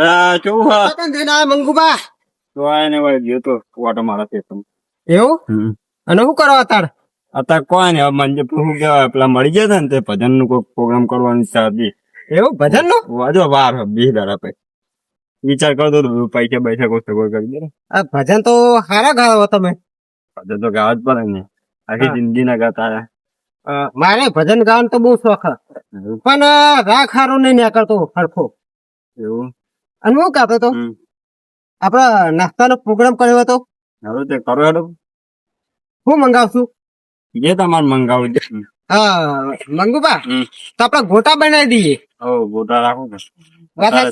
અરે કેવું હા? પતંગ જઈને આયા મંગુબા. તો આ એને વળી ગયો તો વાટો મારા ખેતરમાં. એવું? અને શું કરો અત્યારે? અત્યારે કોઈ ને મંજે શું કહેવાય પેલા મળી ગયા હતા ને તે ભજનનું કોઈ પ્રોગ્રામ કરવાની ઈચ્છા એવું? ભજનનું વાજો વાર બે દાડા પછી વિચાર કરતો પૈસા પૈસા કોઈ સગવડ કરી દે આ ભજન તો સારા ગાવો તમે. ભજન તો ગાવા જ પડે ને. આખી જિંદગી ના ગાતા મારે ભજન ગાવાનો તો બહુ શોખ. પણ રાખ સારું હારો નહીં નીકળતો હરખો. એવું? અને હું કહેતો તો? હમ. નાસ્તાનો પ્રોગ્રામ કર્યો હતો. હવે તે કરો હેડો. હું મંગાવશું. જે તમારે મંગાવું છે. હા મંગુબા. તો આપડે ગોટા બનાવી દઈએ. ઓ ગોટા રાખો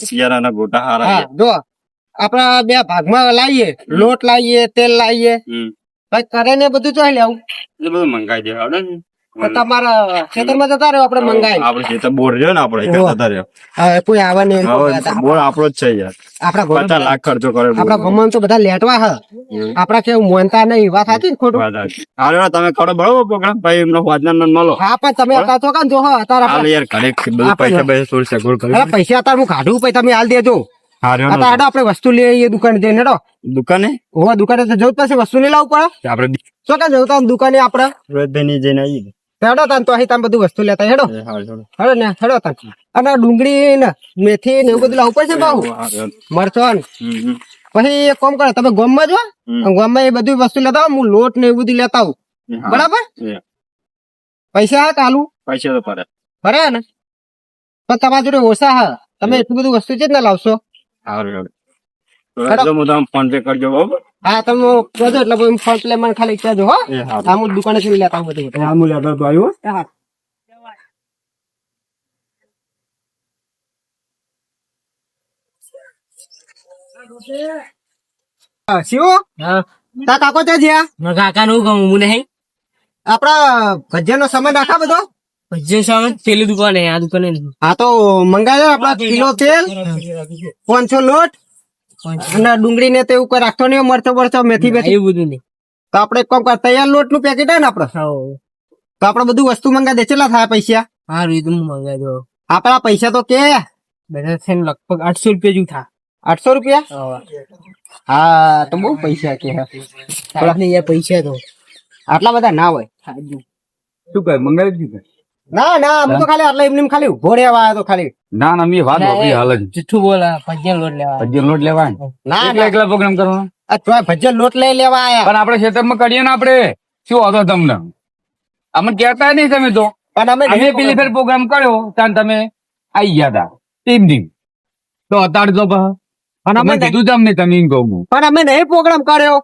શિયાળાના ગોટા હારા હા જો આપડા બે ભાગમાં લાવીએ લોટ લાવીએ તેલ લાવીએ હમ. ભાઈ કરે ને બધું જોઈ લેવું એ બધું મંગાવી દે હેડો ને તો તમારા ખેતરમાં જતા રહ્યો આપડે મંગાવી આપણે ખેતર બોર રહ્યો ને આપણે જતા રહ્યો. હવે કોઈ આવે નહીં બોર આપણો જ છે યાર. આપડા પચાસ લાખ ખર્ચો કરે બોર. આપડા તો બધા લેટવા હ. આપડા કેવું મોનતા નહીં વાત હતી ને ખોટું? હાલો તમે કરો બરોબર પ્રોગ્રામ? ભાઈ એમનો મળો. હા પણ તમે અત્યારે તો કાં જો હા અત્યારે હાલ આપણે યાર ઘરે બધું પૈસા પૈસા અત્યારે હું કાઢું પછી તમે હાલ દેજો. આપડે વસ્તુ લઈ આવીએ દુકાને જઈને દુકાને? હોવા દુકાને તો જવું પડશે વસ્તુ લઈ લાવવું પડે. આપડે શું કાં જવું દુકાને આપડે જઈને આવીએ. હેડો તાન તો અહીં તમે બધું વસ્તુ લેતા હેડો. હેડો. ને હેડો તાન. અને ડુંગળી ને મેથી ને એવું બધું લાવવું પડશે બાહુ? હાલ મરચો. ને હમ, હમ. પછી એક કામ કરો તમે ગમમાં જો. ગમમાં એ બધી વસ્તુ લેતા આવો હું લોટ ને એવું બધું લેતા આવું. બરાબર? પૈસા હા કાલુ પૈસા તો પડે. બરાબર ને? પણ તમારા જોડે ઓછા હા. તમે એટલું બધું વસ્તુ છે જ ના લાવશો. હેડો. તો હું તમને ફોન પે કરજો બરોબર? હા તમે કહેજો એટલે પછી ફોન પ્લે મને ખાલી કહેજો હો. હા. હું દુકાને થી લેતા આવું બધું. એ આમૂલ આગળ તો હા. હા, શિવો? તા કાકો ત્યાં જ્યાં? કાકા નું હું નહીં. આપડા ભજીયાનો સમય રાખા બધો? ભજ્ય સામાન પેલી દુકાને આ દુકાને. નહીં. હા તો મંગાવ્યો આપડા કિલો તેલ પાંચસો લોટ. અને ડુંગળી ને તેવું કોઈ રાખતો નહીં મરચો મરચો મેથી બેથી. એવું બધું નહીં. તો આપડે એક કામ કર તૈયાર લોટનું પેકેટ હે. ને આપડે તો આપડે બધું વસ્તુ મંગાવી દે કેટલા થાય પૈસા? હા એ હું મંગાવી દઉં. આપડા પૈસા તો કે. બધા છે લગભગ આઠસો રૂપિયા જેવું થાય આઠસો રૂપિયા? હા. તો બહુ પૈસા કે. યાર પૈસા તો. આટલા બધા ના હોય. શું કહે મંગાવી દીધું ના ના હું તો ખાલી આટલા એમને એમ ખાલી ઊભો રહેવા આવ્યો તો ખાલી. ના ના મેં વાત વાપરી હાલ જ. બોલા ભજ્યા લોટ લેવા. ભજીયો લોટ લેવા ના એકલા ના. એકલા પ્રોગ્રામ કરવાનો આ તોય ભજીયા લોટ લઈ લેવા આયા. પણ આપણે ખેતરમાં કરીએ ને આપણે? શું હતો તમને? અમને કહેતા નહીં તમે તો. પણ અમે અમે પેલી ફેર પ્રોગ્રામ કર્યો ત્યાં તમે આવી ગયા હતા ટીમ ટીમ. તો અતાડ તો પણ અમે કીધું તમને તમે કહું. પણ અમે નહીં પ્રોગ્રામ કર્યો.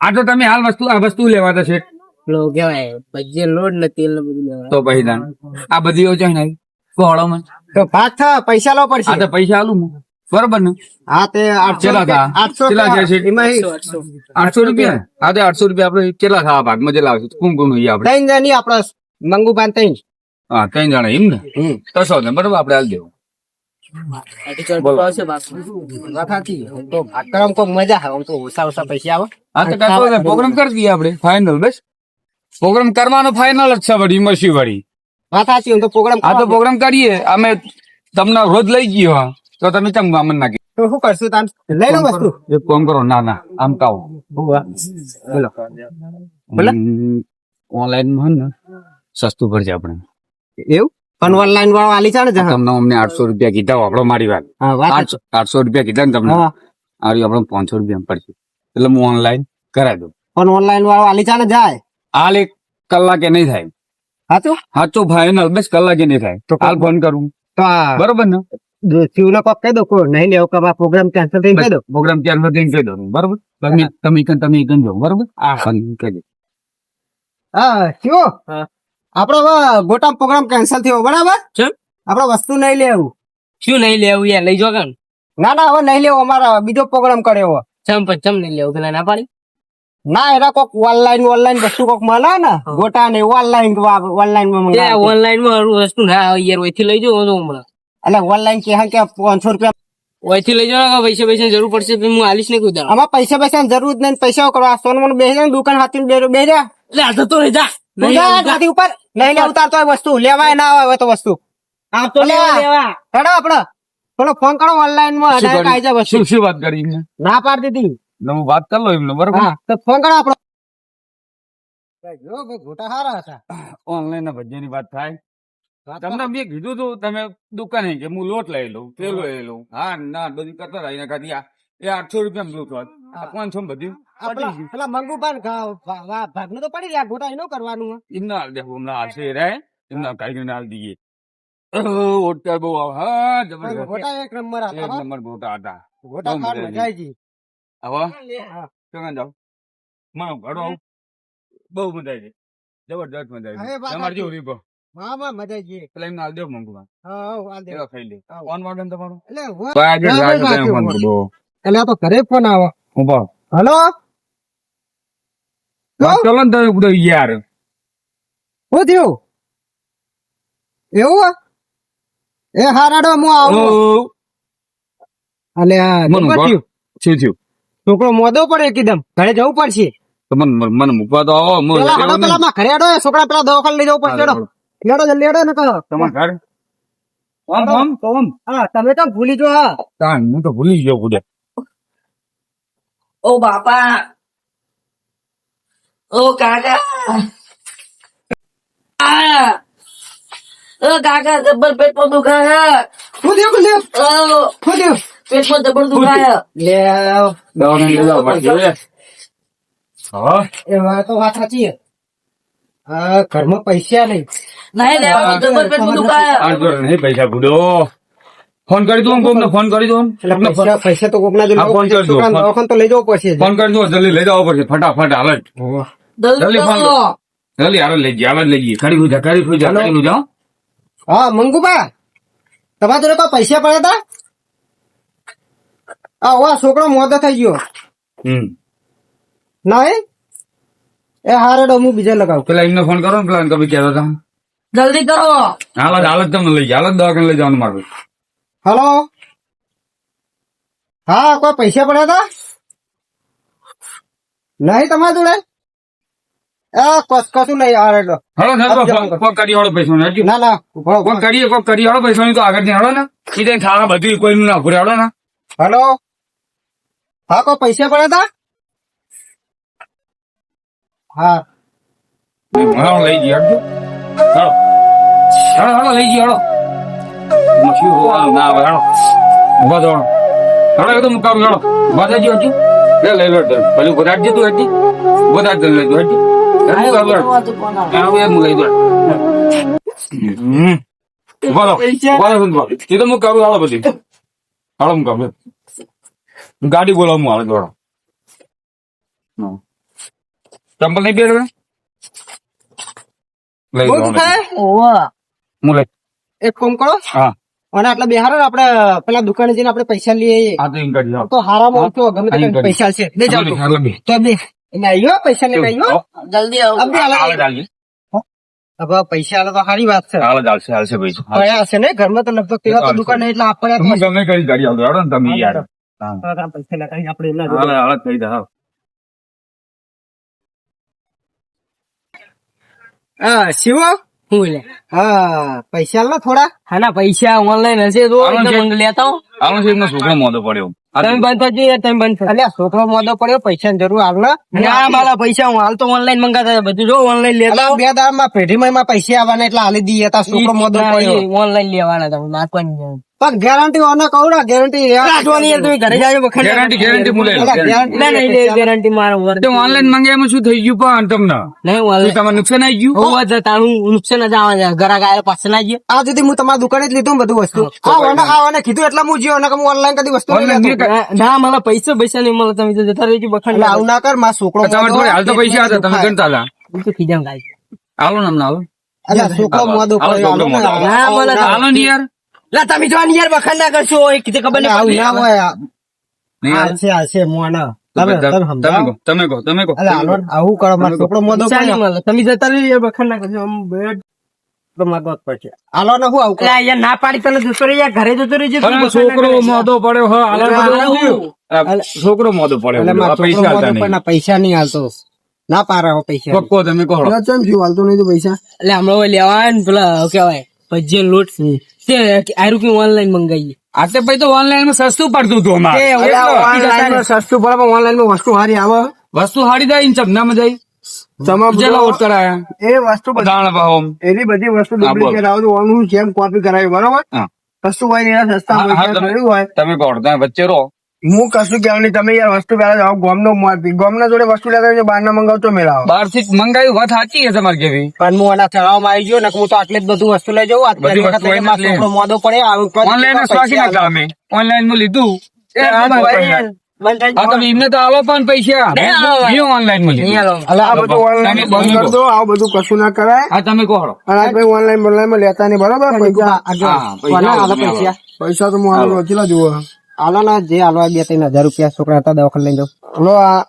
આ તો તમે હાલ વસ્તુ આ વસ્તુ લેવા છે. પેલો કેવાય ભજ્યા લોટ ને તેલ ને બધું લેવાય. તો પછી તાન. આ બધી યોજના ને કોળો માં તો ભાગ થા પૈસા લો આ પડશે તો પૈસા આલું હું. બરોબર ને? હા તે આઠસો રૂપિયા- થા? આઠસો કેટલા થયા છે? આઠસો, રૂપિયા? હા તો આઠસો રૂપિયા આપડે કેટલા ખાવા ભાગમાં? જે લાવશું કોણ કુમ હોય આપડે ત્રણ જણી આપડે મંગુબાન ત્રણ. હા ત્રણ જણા એમ ને? તો સો ને બરોબર આપડે હાલ દેવું. આવશે ભાગ મજા આવે આમ તો ઓછા ઓછા પૈસા આવે. હા તો કાંઈ પ્રોગ્રામ કરી દઈએ આપડે ફાઈનલ બસ. પ્રોગ્રામ કરવાનો ફાઇનલ જ છે વળી મસી વળી. વાત સાચી તો પ્રોગ્રામ આ તો પ્રોગ્રામ કરીએ અમે તમને રોજ લઈ ગયો તો તમે ચમ વામન નાખી તો શું કરશું તાન લઈ લો વસ્તુ? એક કામ કરો ના ના આમ કાઓ બોલો. બોલો. ઓનલાઈનમાં ને સસ્તું પડશે આપણે. એવું? પણ ઓનલાઈન વાળો આલી છે ને તમને અમને આઠસો રૂપિયા કીધા આપણો મારી વાત. આઠસો રૂપિયા કીધા ને તમને. આપડે પાંચસો રૂપિયા પડશે. એટલે હું ઓનલાઈન કરાવી દઉં. પણ ઓનલાઈન વાળો આલી છે ને જાય હાલ એક કલાકે નહીં થાય. સાચું સાચો ફાઇનલ બસ કલાકે નહીં થાય. તો હાલ ફોન કરું. તો બરોબર ને? શિવને કોક કહી દો કો નહીં લેવો કે આ પ્રોગ્રામ કેન્સલ થઈ કહી દો. પ્રોગ્રામ ત્યાર સુધી કહી બરોબર? તમે તમે ઈકન તમે બરોબર? આ ફોન કહી હા શિવો. આપણો ગોટા પ્રોગ્રામ કેન્સલ થયો બરાબર? છે આપડે વસ્તુ નહીં લેવું. શું નહીં લેવું યાર? લઈ જો કાન ના? ના હવે નહીં લેવો અમારા બીજો પ્રોગ્રામ કર્યો ચમ પણ ચમ નહીં લેવું? પેલા ના પાડી? ના એના કોક ઓનલાઈન ઓનલાઈન વસ્તુ કોક મળે ને ગોટા ને ઓનલાઈન ઓનલાઈનમાં ઓનલાઈનમાં વસ્તુ ના આવે યાર ઓયથી લઈ જાઓ હમણાં. એટલે ઓનલાઈન કે હા કે પાંચસો રૂપિયા ઓયથી લઈ જાવ પૈસા પૈસા જરૂર પડશે હું આલીશ ને કોઈ આમાં પૈસા પૈસા જરૂર જ નહીં પૈસા કરવા સોનમન બેસી જાય દુકાન હાથી બે બે રહ્યા એટલે આ જતો રહી જા. આવું. ગાડી ઉપર. નહીં લે ઉતારતો હોય વસ્તુ. લેવાય ના આવે તો વસ્તુ. આ તો લેવા લેવા હેડો આપડે પેલો ફોન કરો ઓનલાઈનમાં કરી? જાય વસ્તુ. શું વાત કરી ના પાડી દીધી. ને હું વાત કરી લો એમને બરોબર? હા તો ફોન કરો આપણો. જો ભાઈ ગોટા હારા હતા. ઓનલાઈન ના ભજીયાની વાત થાય. તમને મેં કીધું તું તમે દુકાને કે હું લોટ લઈ લઉં પેલો લઈ લઉં. હા ના બધું કરતા રહી ને કાઢી એ આઠસો રૂપિયા બ્લુ ક્લોથ પાંચસો બધું પેલા- ગયું પેલા ભાગનું તો પડી ગયા ગોટા એનો કરવાનું એમના હાલ દેખો હમણાં હાલશે રે. એમના કાઢીને હાલ દઈએ. ઓટકા બહુ હા જબરદસ્ત ગોટા એક નંબર હતા એક નંબર ગોટા હતા. ગોટા બહુ ખાવાની મજા મજા આવી ગઈ. હા. ક્યાં જાવમાં ઘડો આવું બહુ મજા આવી જબરદસ્ત મજા છે આવી તમારે જેવું રીપો આવી. એવા આવો. આવે? એ હારાડો હું આવું અલે શું થયું? છોકરો મોદો પડે એકદમ. ઘરે જવું પડશે. મને મને મૂકવા તો આવો પેલા ઘરે છોકરા પેલા દવાખાને લઈ જવું પડશે હેડો. હેડો જલ્દી હેડો ને કહો તમારા ઘર? આમ આમ તો હા તમે તો ભૂલી જો હા. તાન હું તો ભૂલી ગયો ખુદે ઓ બાપા. ઓ કાકા. આ! ઓ કાકા જબર પેટમાં દુખાય શું થયું શું થયું ઓ શું થયું પેટમાં જબર દુખાય લે દવાખાને લઈ જવા પડશે હા. એ વાત તો વાત સાચી હા ઘરમાં પૈસા નહીં. નહીં લેવા જબર પેટમાં દુખાય. આ જો નહીં પૈસા ગુડો ફોન કરી દઉં કોમને ફોન કરી દઉં પૈસા પૈસા તો કોકના જો ફોન કરી દઉં ફોન. તો લઈ જવું પડશે ફોન કરી દઉં જલ્દી લઈ જવો પડશે ફટાફટ હાલ જ. જલ્દી જલ્દી ફોન કરો. જલ્દી હાલ લઈ ગયા હાલ લઈ જઈએ. ખરી ખુજા કરી ખુજા. કરી જાઓ હા. મંગુબા તમારે તો પૈસા પડ્યા હતા હા વા છોકરો મોદો થઈ ગયો. હમ. ના એ? એ હારેડો હું બીજા લગાવું. પેલા એમને ફોન કરો ને પેલા કભી કહેતા હતા જલ્દી કરો. હાલ જ હાલ જ તમને લઈ હાલ જ દવાખાને લઈ જવાનું મારું. હલો. હા કોઈ પૈસા પડ્યા હતા નહીં તમારા જોડે? એ કશ- નહીં હારેડો હળો કોક- કરી પૈસા ને ના. કોક કરીએ કોક કરી વાળો પૈસા તો આગળની. હળો ને જઈને થાળા બધું કોઈનું ના ભૂરે હળો ને. હલો. હા કો પૈસા પડ્યા હતા હા. હળો લઈ જઈએ હળો હળો લઈ જઈએ હળો મચ્છી હોવાનું ના આવે તો ગયો હજુ. લે લઈ લો તો પેલું ગોદાટ જતું હજી. હજી. હળો. આવું લઈ દો હમ. ઊભા રહો. ઊભા તો મુકાવું હાલો બધી હળો મુકાવું ગાડી બોલાવું આવે દોડો ચંપલ નહીં પહેરવે લઈ દો હું લઈ એક ફોન કરો હા અને આટલા બિહારો આપણે પેલા દુકાને જઈને આપણે પૈસા લઈએ. તો. તો હારામાં ઓછો ગમે તે અહીં કરીને કરી. પૈસા છે લઈ જાઓ તો. બે. એને આવ્યો પૈસા લઈને આવ્યો જલ્દી આવો અબે હાલો. હાલે ચાલજે. હવે પૈસા આલે તો સારી વાત છે હાલે ચાલશે, હાલશે ભાઈ. પડ્યા હશે ને ઘરમાં તો લગભગ તેવા તો હાલશે. એટલે આપણે તમે ગમે કરી ગાડી આવતો તમે યાર. પૈસા આલો થોડા. હા ના પૈસા ઓનલાઈન હશે તો લેતા. છોકરો પડ્યો. તમે બંધ થજો તમે બંધ થજો. અલ્યા છોકરો મોદો પડ્યો પૈસા જરૂર હાલ ને. મારા પૈસા હું હાલ તો ઓનલાઈન મંગાતા બધું જો ઓનલાઈન લેતા. અલ્યા બે દાડા માં પેઢીમાં એમાં પૈસા આવવાના એટલે હાલી દઈએ તા છોકરો મોદો પડ્યો. ઓનલાઈન લેવાના તમે નાખવાની. પણ ગેરંટી ઓને કહું ગેરંટી રાખવાની યાર તમે ઘરે જાજો વખત ગેરંટી ગેરંટી હું લઈ લઉં, ગેરંટી. ના નહીં ગેરંટી મારો વર તો ઓનલાઈન મંગાવ્યામાં શું થઈ ગયું પણ તમને? નહીં ઓનલાઈન તમારે નુકસાન આવી ગયું? હોવા હું નુકસાન જ આવે જાય ઘરા ગાય પાસે ના ગયો. આ સુધી હું તમારા દુકાને જ લીધું બધું વસ્તુ. ઓને ઓને કીધું એટલે હું જીઓ કે હું ઓનલાઈન કદી વસ્તુ ના મને પૈસા પૈસા નહીં મળે. તમે જતા રહી ગયું વખત આવું ના કર મારા છોકરો તમારે મોદો હાલ તો પૈસા હતા તમે દુખાય. ચાલા હતા. હું તો ખીજામ ગાય. આવો ને હાલો. અલ્યા છોકરો મોદો. હાલો ને. બોલે હાલો ને યાર. લા તમે જો યાર વખાણ ના કરશો એ કીધે ખબર ને આવું ના હોય નહીં? હાલશે હાલશે મોના. તમે તમે તમે કહો તમે કહો આવું કરો મારો છોકરો મોદો તમે જતા યાર બખાડ ના કરશો આમ બેડ છોકરો. મોદો પડ્યો. આ પૈસા નહીં. પૈસા નહીં હાલતો. ના પારા હો પૈસા. પક્કો તમે કહો. ચમ થયું? હાલતો નહીં પૈસા? એટલે હમણાં લેવા ને પેલા કેવાય ભજીયા લોટ તે કે ઓનલાઈન મંગાવીએ આ તો ભાઈ તો ઓનલાઈનમાં સસ્તું પડતું હતું અમારે. ઓનલાઈનમાં સસ્તું પડે પણ ઓનલાઈનમાં વસ્તુ સારી આવે. વસ્તુ હારી જાય ને ચમનામાં જાય. એ વસ્તુ એની બધી વસ્તુ ડુપ્લિકેટ આવે તો ઓનું જેમ કોપી કરાવી બરોબર? હા. હોય એના સસ્તા હોય તમે વચ્ચે રહો. હું કશું કેવું નહીં તમે યાર વસ્તુ પેલા જાઓ ગોમનો ગોમના જોડે વસ્તુ લેતા હોય બહાર ના મંગાવતો મેળાવો બહારથી મંગાવી વાત સાચી છે તમારી કેવી. પણ હું એના ચડાવવામાં આવી ગયો ને હું તો આટલે જ બધું વસ્તુ લઈ જવું આટલી વખત મોદો પડે ઓનલાઈન પૈસા નાખતા અમે. ઓનલાઈનનું લીધું. આ તમે એમને તો પણ પૈસા. ઓનલાઈન આ બધું ઓનલાઈન બંધ કરી દો બધું કશું ના કરાય. હા તમે કહો. અને આ ભાઈ ઓનલાઈન ઓનલાઈનમાં લેતા નહીં બરાબર? પૈસા. તો હું આલો વચેલા જુઓ આલો ના જે આલવા બે ત્રણ હજાર રૂપિયા છોકરા હતા દવાખાને લઈ જાઉં હલો આ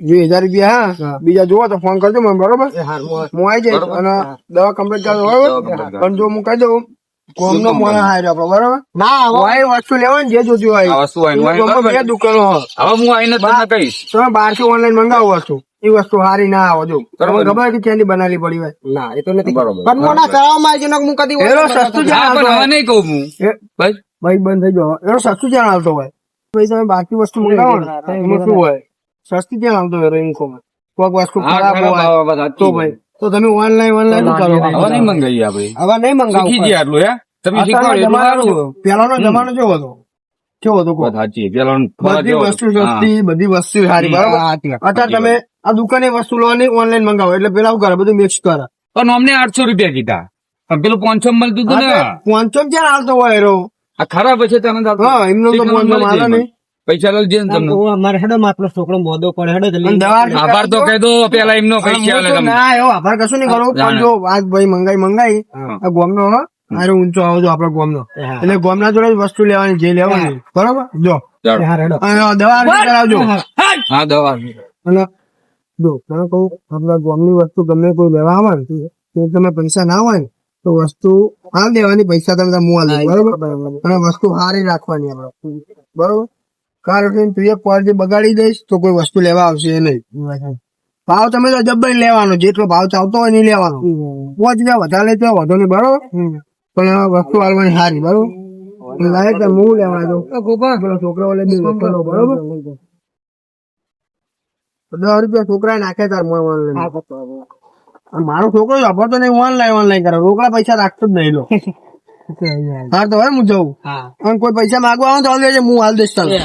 જો હજાર રૂપિયા હા બીજા જોવો તો ફોન કરજો મને બરોબર? હું આવી જઈશ અને દવા કમ્પ્લીટ કરો બરોબર? પણ જો હું કહી દઉં કોમનો મોણા હાર્યો આપડે બરોબર? ના હોય વસ્તુ લેવાની જે જોતી હોય. વસ્તુ હોય દુકાનો. હવે હું આવીને તમને કહીશ. તમે બહારથી ઓનલાઈન મંગાવો વસ્તુ. એ વસ્તુ સારી ના આવો જો. તમને ખબર કે ક્યાંથી બનાવી પડી હોય? ના એ તો નથી બરોબર. પણ મોના ના ચડાવવામાં આવી ને હું કદી એનો સસ્તું જાણ હવે નહીં કહું હું. ભાઈ? ભાઈ બંધ થઈ જાવ એનો સસ્તું જાણ આવતો હોય. ભાઈ તમે બાકી વસ્તુ મંગાવો ને. એમાં શું હોય? સસ્તી ક્યાં આવતો હોય ઇન્કોમાં કોઈક વસ્તુ ખરાબ હોય આવે, તો ભાઈ તો તમે ઓનલાઈન ઓનલાઈન કરો? હવે નહીં મંગાવીએ આપણે હવે નહીં મંગાવો શીખી ગયા આટલું હે? તમે શીખવાડ્યું. પેલાનો જમાનો કેવો હતો કેવો હતો? સાચી પેલાનો બધી વસ્તુ સસ્તી બધી વસ્તુ સારી બરાબર? અત્યારે તમે આ દુકાને વસ્તુ લો નહીં ઓનલાઈન મંગાવો. એટલે પેલા કરે? બધું મિક્સ કરે. પણ અમને આઠસો રૂપિયા કીધા. પણ પેલું પાંચસો મળતું હતું ને? પાંચસો ક્યાં હાલતો હોય એરો? આ ખરાબ છે તમે હા એમનો તો પાંચસો મારે નહીં. પૈસા લઈ જઈએ તમને. અમારે હેડો મારો છોકરો મોદો પડે હેડો જલ્દી. આભાર તો કહી દો પેલા એમનો પૈસા લે તમને. ના એવો આભાર કશું નહીં કરો પણ જો આજ ભાઈ મંગાઈ મંગાઈ. આ ગોમનો હા. અરે ઊંચો આવજો આપડે ગોમનો. એટલે ગોમના જોડે વસ્તુ લેવાની જે લેવાની. બરોબર? જો. દવા કરાવજો. હા દવા જો તમે કહું આપણા ગોમની વસ્તુ ગમે કોઈ લેવા આવે ને તો તમે પૈસા ના હોય તો વસ્તુ આ દેવાની પૈસા તમે મુવા લે બરોબર? અને વસ્તુ સારી રાખવાની આપણે. બરોબર? કારણ કે તું એક ક્વોલિટી બગાડી દઈશ તો કોઈ વસ્તુ લેવા આવશે નહીં. ભાવ તમે તો જબ્બર લેવાનો જેટલો ભાવ ચાલતો હોય નહીં લેવાનો. પોચ હજાર વધારે લેતો હોય વધો નહીં બરોબર? પણ વસ્તુ હાલવાની સારી બરોબર? લાયક તો હું લેવા દઉં પેલો છોકરો લે બે વસ્તુ લો, બરોબર? દસ રૂપિયા છોકરા નાખે તાર મારો છોકરો વાપરતો નહીં ઓનલાઈન ઓનલાઈન કરે. રોકડા પૈસા રાખતો જ નહીં લો હા તો હવે હું જઉં. અને કોઈ પૈસા માંગવા આવે તો હાલ દેજે, હું હાલ દઈશ તને.